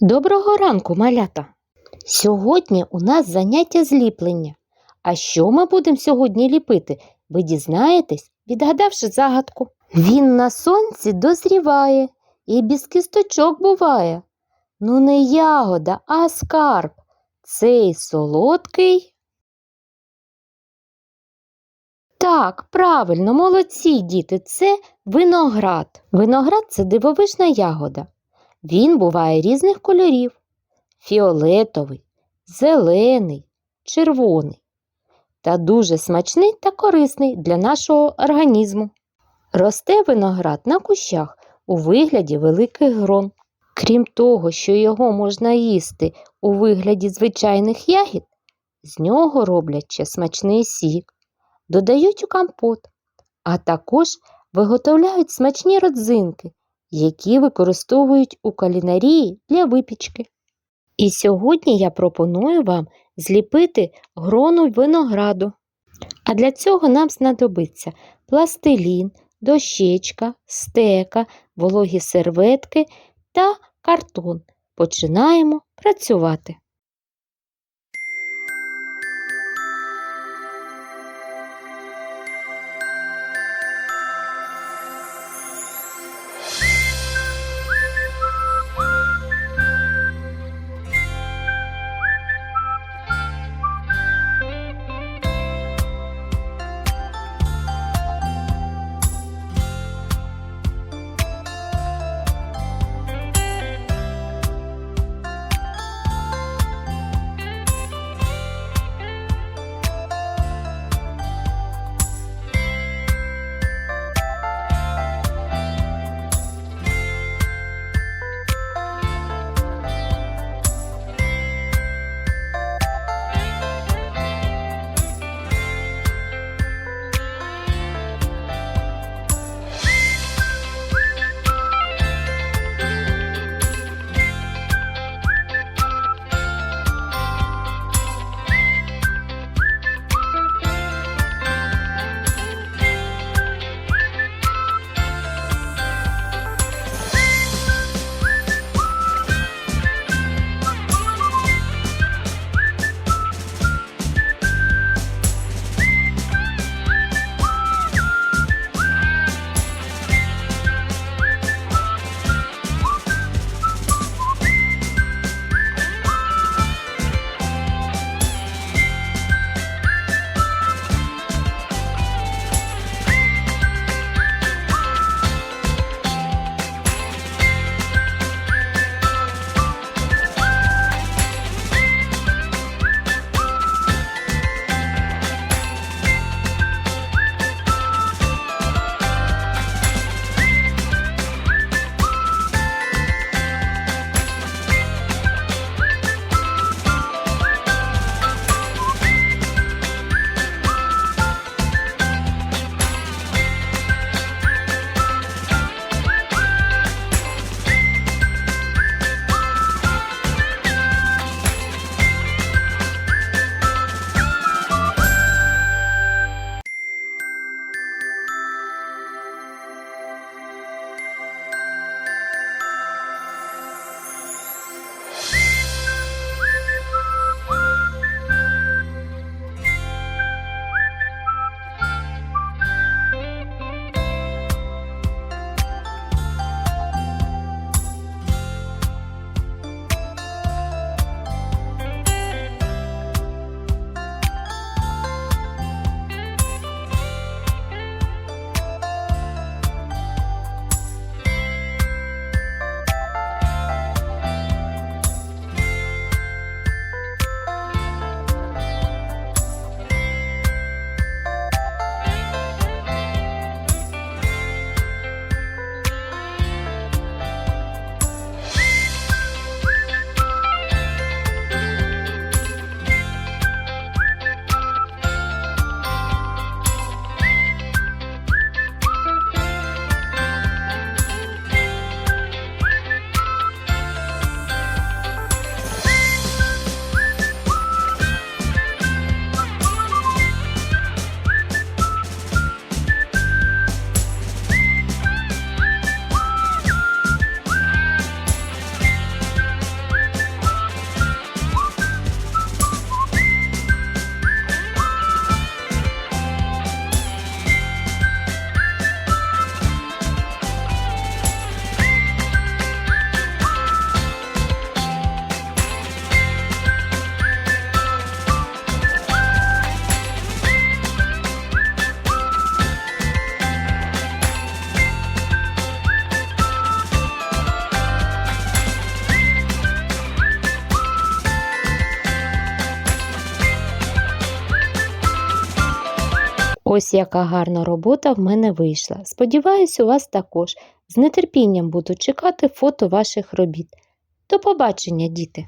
Доброго ранку, малята! Сьогодні у нас заняття зліплення. А що ми будемо сьогодні ліпити? Ви дізнаєтесь, відгадавши загадку. Він на сонці дозріває і без кісточок буває. Ну, не ягода, а скарб. Цей солодкий. Так, правильно, молодці діти, це виноград. Виноград це дивовижна ягода. Він буває різних кольорів: фіолетовий, зелений, червоний. Та дуже смачний та корисний для нашого організму. Росте виноград на кущах у вигляді великих грон. Крім того, що його можна їсти у вигляді звичайних ягід, з нього роблять ще смачний сік, додають у компот, а також виготовляють смачні родзинки, які використовують у кулінарії для випічки. І сьогодні я пропоную вам зліпити грону винограду. А для цього нам знадобиться пластилін, дощечка, стека, вологі серветки та картон. Починаємо працювати. Ось яка гарна робота в мене вийшла. Сподіваюсь, у вас також. З нетерпінням буду чекати фото ваших робіт. До побачення, діти!